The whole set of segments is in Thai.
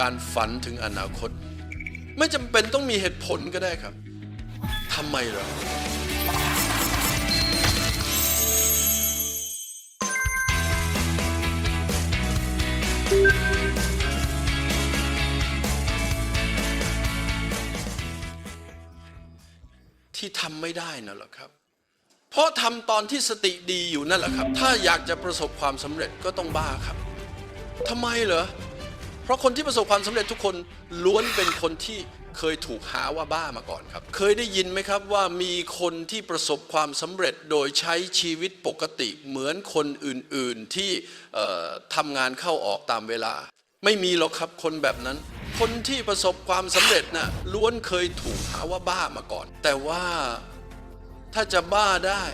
การฝันถึงอนาคต ไม่จำเป็นต้องมีเหตุผลก็ได้ครับทำไมเหรอที่ทำไม่ได้นั่นแหละครับ เพราะทำตอนที่สติดีอยู่นั่นแหละครับ ถ้าอยากจะประสบความสำเร็จก็ต้องบ้าครับทำไมเหรอ เพราะคนที่ประสบความสำเร็จทุกคนล้วนเป็นคนที่เคยถูกหาว่าบ้ามาก่อนครับ เคยได้ยินไหมครับว่ามีคนที่ประสบความสำเร็จโดยใช้ชีวิตปกติเหมือนคนอื่นๆที่เอ่อทำงานเข้าออกตามเวลา ไม่มีหรอกครับคนแบบนั้น คนที่ประสบความสำเร็จน่ะล้วนเคยถูกหาว่าบ้ามาก่อน แต่ว่าถ้าจะบ้าได้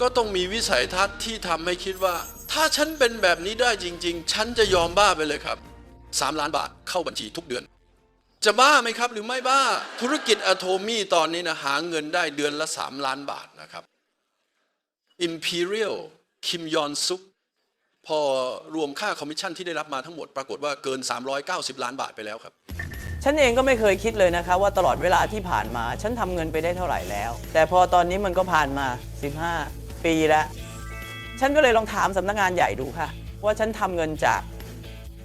ก็ต้องมีวิสัยทัศน์ที่ทำให้คิดว่า ถ้าฉันเป็นแบบนี้ได้จริง ๆ ฉันจะยอมบ้าไปเลยครับ3ล้านบาทเข้าบัญชีทุกเดือน จะบ้าไหมครับหรือไม่บ้าธุรกิจอะโทมี่ตอนนี้นะหาเงินได้เดือนละ 3 ล้านบาทนะครับ Imperial คิมยอนซุกพอรวมค่าคอมมิชชั่นที่ได้รับมาทั้งหมดปรากฏว่าเกิน 390 ล้านบาทไปแล้วครับ ฉันเองก็ไม่เคยคิดเลยนะคะว่าตลอดเวลาที่ผ่านมา ฉันทำเงินไปได้เท่าไหร่แล้ว แต่พอตอนนี้มันก็ผ่านมา 15 ปีแล้ว ฉันก็เลยลองถามสำนักงานใหญ่ดูค่ะ ว่าฉันทำเงินจาก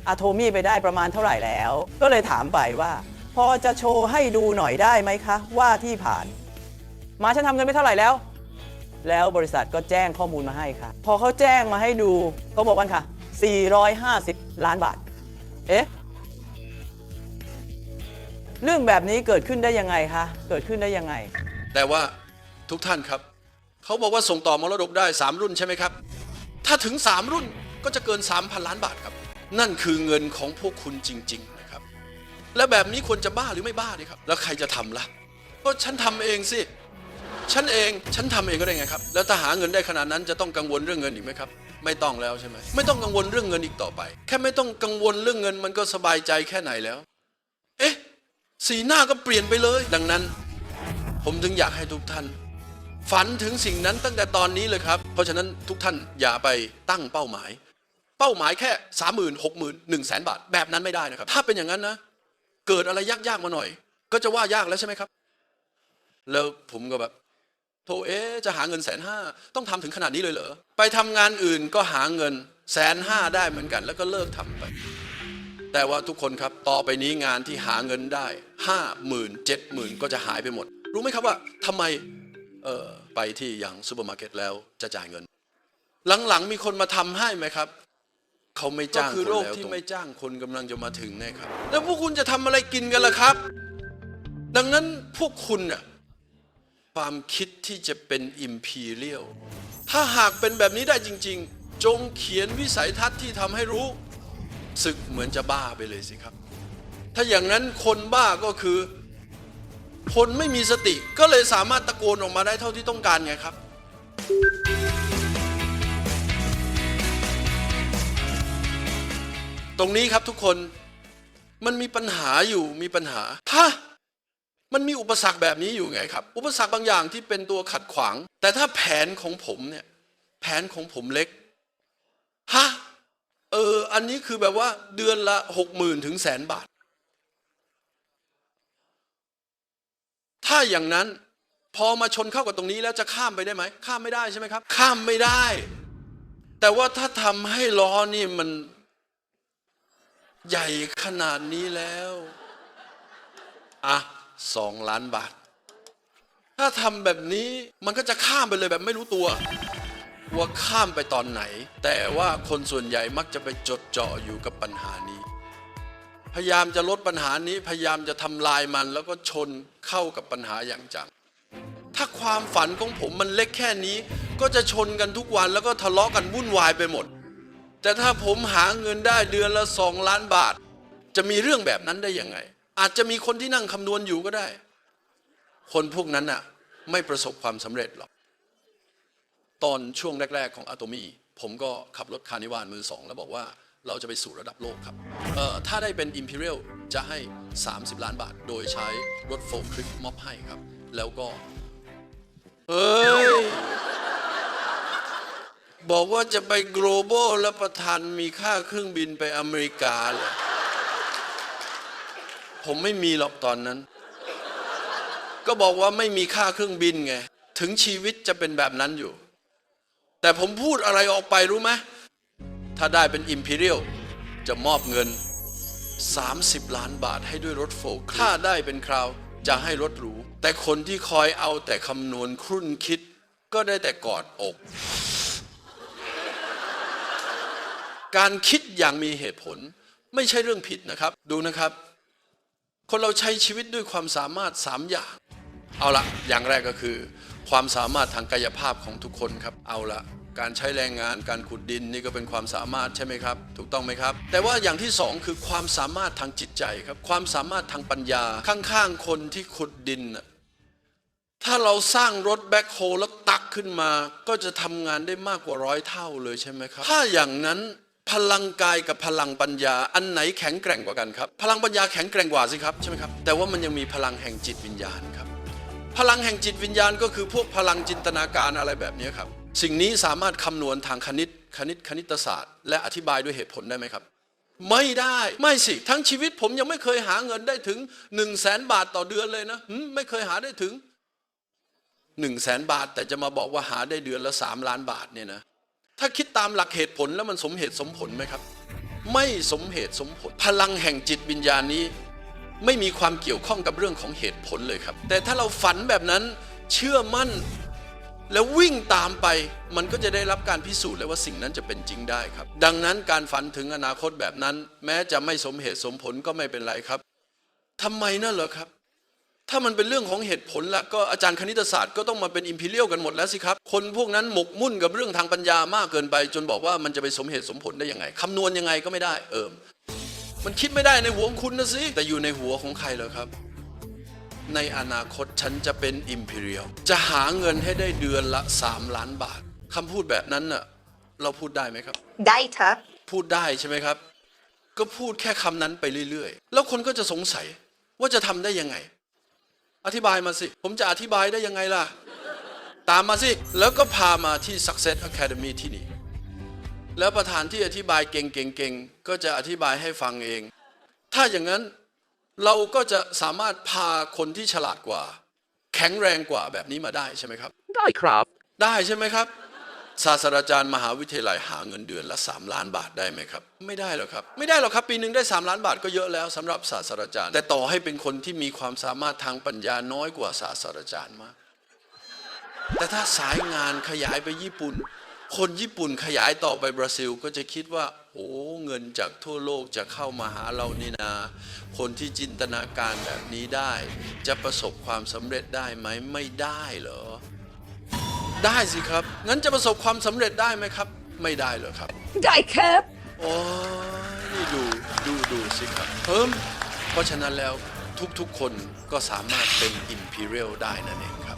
อะโทมี่ไปได้ประมาณเท่าไหร่แล้ว ก็เลยถามไปว่า พอจะโชว์ให้ดูหน่อยได้ไหมคะ ว่าที่ผ่าน มาฉันทำเงินไปเท่าไหร่แล้ว แล้วบริษัทก็แจ้งข้อมูลมาให้ค่ะ พอเขาแจ้งมาให้ดูก็บอกกันค่ะ 450 ล้านบาท เอ๊ะเรื่องแบบนี้เกิดขึ้นได้ยังไงคะเกิดขึ้นได้ยังไง แต่ว่าทุกท่านครับ เขาบอกว่าส่งต่อมรดกได้ 3 รุ่นใช่ไหมครับ ถ้าถึง 3 รุ่นก็จะเกิน 3,000 ล้านบาทครับ นั่นคือเงินของพวกคุณจริง ๆ นะครับ และแบบนี้ควรจะบ้าหรือไม่บ้าดีครับ แล้วใครจะทำล่ะก็ฉันทำเองสิ ฉันเอง ฉันทำเองก็ได้ไงครับ แล้วถ้าหาเงินได้ขนาดนั้นจะต้องกังวลเรื่องเงินอีกไหมครับ ไม่ต้องแล้วใช่ไหม ไม่ต้องกังวลเรื่องเงินอีกต่อไป แค่ไม่ต้องกังวลเรื่องเงินมันก็สบายใจแค่ไหนแล้ว เอ๊ะ สีหน้าก็เปลี่ยนไปเลย ดังนั้น ผมถึงอยากให้ทุกท่าน ฝันถึงสิ่งนั้นตั้งแต่ตอนนี้เลยครับ เพราะฉะนั้นทุกท่านอย่าไปตั้งเป้าหมาย เป้าหมายแค่สามหมื่นหกหมื่นหนึ่งแสนบาทแบบนั้นไม่ได้นะครับ ถ้าเป็นอย่างนั้นนะ เกิดอะไรยากๆมาหน่อย ก็จะว่ายากแล้วใช่ไหมครับ แล้วผมก็แบบโธ่เอ๊จะหาเงินแสนห้าต้องทำถึงขนาดนี้เลยเหรอไปทำงานอื่นก็หาเงินแสนห้าได้เหมือนกัน แล้วก็เลิกทำไป แต่ว่าทุกคนครับต่อไปนี้งานที่หาเงินได้ห้าหมื่นเจ็ดหมื่นก็จะหายไปหมด รู้ไหมครับว่าทำไม ไปที่อย่างซูเปอร์มาร์เก็ตแล้วจะจ่ายเงิน หลังๆมีคนมาทำให้ไหมครับเขาไม่จ้างคือโรคที่ไม่จ้างคนกำลังจะมาถึงเนะครับ แล้วพวกคุณจะทำอะไรกินกันล่ะครับ ดังนั้นพวกคุณน่ะความคิดที่จะเป็นอิมพีเรียลถ้าหากเป็นแบบนี้ได้จริง ๆ จงเขียนวิสัยทัศน์ที่ทำให้รู้สึกเหมือนจะบ้าไปเลยสิครับ ถ้าอย่างนั้นคนบ้าก็คือ คนไม่มีสติก็เลยสามารถตะโกนออกมาได้เท่าที่ต้องการไงครับ ตรงนี้ครับทุกคนมันมีปัญหาอยู่มีปัญหาถ้ามันมีอุปสรรคแบบนี้อยู่ไงครับ อุปสรรคบางอย่างที่เป็นตัวขัดขวาง แต่ถ้าแผนของผมเนี่ยแผนของผมเล็กฮะเอออันนี้คือแบบว่าเดือนละหกหมื่นถึงแสนบาท ถ้าอย่างนั้นพอมาชนเข้ากับตรงนี้แล้วจะข้ามไปได้ไหม ข้ามไม่ได้ใช่ไหมครับ ข้ามไม่ได้ แต่ว่าถ้าทำให้ล้อนี่มันใหญ่ขนาดนี้แล้ว อะสองล้านบาท ถ้าทำแบบนี้มันก็จะข้ามไปเลยแบบไม่รู้ตัว ว่าข้ามไปตอนไหน แต่ว่าคนส่วนใหญ่มักจะไปจดจ่ออยู่กับปัญหานี้ พยายามจะลดปัญหานี้พยายามจะทำลายมัน แล้วก็ชนเข้ากับปัญหาอย่างจังถ้าความฝันของผมมันเล็กแค่นี้ ก็จะชนกันทุกวันแล้วก็ทะเลาะกันวุ่นวายไปหมด แต่ถ้าผมหาเงินได้เดือนละสองล้านบาท จะมีเรื่องแบบนั้นได้ยังไง อาจจะมีคนที่นั่งคำนวณอยู่ก็ได้ คนพวกนั้นน่ะไม่ประสบความสำเร็จหรอกตอนช่วงแรก ๆ ของอะโตมีผมก็ขับรถคานิวานมือสองแล้วบอกว่า เราจะไปสู่ระดับโลกครับเอ่อถ้าได้เป็น Imperial จะให้ 30 ล้านบาท โดยใช้รถโฟล์คลิปมอบให้ครับ แล้วก็ เฮ้ย บอกว่าจะไป global แล้วประธานมีค่าเครื่องบินไปอเมริกาเลยผมไม่มีหรอกตอนนั้น ก็บอกว่าไม่มีค่าเครื่องบินไง ถึงชีวิตจะเป็นแบบนั้นอยู่ แต่ผมพูดอะไรออกไปรู้ไหม ถ้าได้เป็นอิมพีเรียลจะมอบเงิน 30 ล้านบาทให้ด้วยรถโฟล์คถ้าได้เป็นคราวจะให้รถหรู แต่คนที่คอยเอาแต่คำนวณครุ่นคิด ก็ได้แต่กอดอก การคิดอย่างมีเหตุผลไม่ใช่เรื่องผิดนะครับ ดูนะครับ คนเราใช้ชีวิตด้วยความสามารถ 3 อย่าง เอาละอย่างแรกก็คือ ความสามารถทางกายภาพของทุกคนครับ เอาละ การใช้แรงงานการขุดดินนี่ก็เป็นความสามารถใช่ไหมครับ ถูกต้องไหมครับ แต่ว่าอย่างที่สองคือความสามารถทางจิตใจครับ ความสามารถทางปัญญาข้างๆคนที่ขุดดินน่ะถ้าเราสร้างรถแบ็คโฮแล้วตักขึ้นมา ก็จะทำงานได้มากกว่าร้อยเท่าเลยใช่ไหมครับ ถ้าอย่างนั้นพลังกายกับพลังปัญญาอันไหนแข็งแกร่งกว่ากันครับ พลังปัญญาแข็งแกร่งกว่าสิครับใช่ไหมครับแต่ว่ามันยังมีพลังแห่งจิตวิญญาณครับ พลังแห่งจิตวิญญาณก็คือพวกพลังจินตนาการอะไรแบบนี้ครับ สิ่งนี้สามารถคำนวณทางคณิตคณิตคณิตศาสตร์ และอธิบายด้วยเหตุผลได้ไหมครับ ไม่ได้ไม่สิ ทั้งชีวิตผมยังไม่เคยหาเงินได้ถึง1นึ่งแสนบาทต่อเดือนเลยนะไม่เคยหาได้ถึง1นึ่งแสนบาท แต่จะมาบอกว่าหาได้เดือนละ3ล้านบาทเนี่ยนะถ้าคิดตามหลักเหตุผลแล้วมันสมเหตุสมผลไหมครับ ไม่สมเหตุสมผล พลังแห่งจิตวิญญาณนี้ ไม่มีความเกี่ยวข้องกับเรื่องของเหตุผลเลยครับ แต่ถ้าเราฝันแบบนั้นเชื่อมั่น แล้ววิ่งตามไปมันก็จะได้รับการพิสูจน์เลยว่าสิ่งนั้นจะเป็นจริงได้ครับ ดังนั้นการฝันถึงอนาคตแบบนั้น แม้จะไม่สมเหตุสมผลก็ไม่เป็นไรครับทำไมนั่นเหรอครับ ถ้ามันเป็นเรื่องของเหตุผลละก็อาจารย์คณิตศาสตร์ก็ต้องมาเป็นอิมพีเรียลกันหมดแล้วสิครับ คนพวกนั้นหมกมุ่นกับเรื่องทางปัญญามากเกินไป จนบอกว่ามันจะไปสมเหตุสมผลได้ยังไงคำนวณยังไงก็ไม่ได้ เอิมมันคิดไม่ได้ในหัวของคุณนะสิแต่อยู่ในหัวของใครเหรอครับ ในอนาคตฉันจะเป็นอิมพีเรียลจะหาเงินให้ได้เดือนละ 3 ล้านบาทคำพูดแบบนั้นน่ะเราพูดได้ไหมครับ ได้ครับพูดได้ใช่ไหมครับ ก็พูดแค่คำนั้นไปเรื่อย ๆ แล้วคนก็จะสงสัยว่าจะทำได้ยังไง อธิบายมาสิ ผมจะอธิบายได้ยังไงล่ะ ตามมาสิ แล้วก็พามาที่ Success Academy ที่นี่ แล้วประธานที่อธิบายเก่งๆก็จะอธิบายให้ฟังเอง ถ้าอย่างนั้น เราก็จะสามารถพาคนที่ฉลาดกว่า แข็งแรงกว่าแบบนี้มาได้ใช่ไหมครับ ได้ครับ ได้ใช่ไหมครับ ศาสตราจารย์มหาวิทยาลัยหาเงินเดือนละ 3 ล้านบาทได้ไหมครับ ไม่ได้หรอกครับ ไม่ได้หรอกครับปีหนึ่งได้ 3 ล้านบาทก็เยอะแล้วสำหรับศาสตราจารย์ แต่ต่อให้เป็นคนที่มีความสามารถทางปัญญาน้อยกว่าศาสตราจารย์มาก แต่ถ้าสายงานขยายไปญี่ปุ่น คนญี่ปุ่นขยายต่อไปบราซิลก็จะคิดว่า โอ้เงินจากทั่วโลกจะเข้ามาหาเรานี่นา คนที่จินตนาการแบบนี้ได้ จะประสบความสำเร็จได้ไหมไม่ได้เหรอ ได้สิครับ งั้นจะประสบความสำเร็จได้ไหมครับ ไม่ได้เหรอครับ ได้ครับโอ้ยนี่ดูดูดูสิครับเพิ่มเพราะฉะนั้นแล้วทุกๆคนก็สามารถเป็น Imperial ได้นั่นเองครับ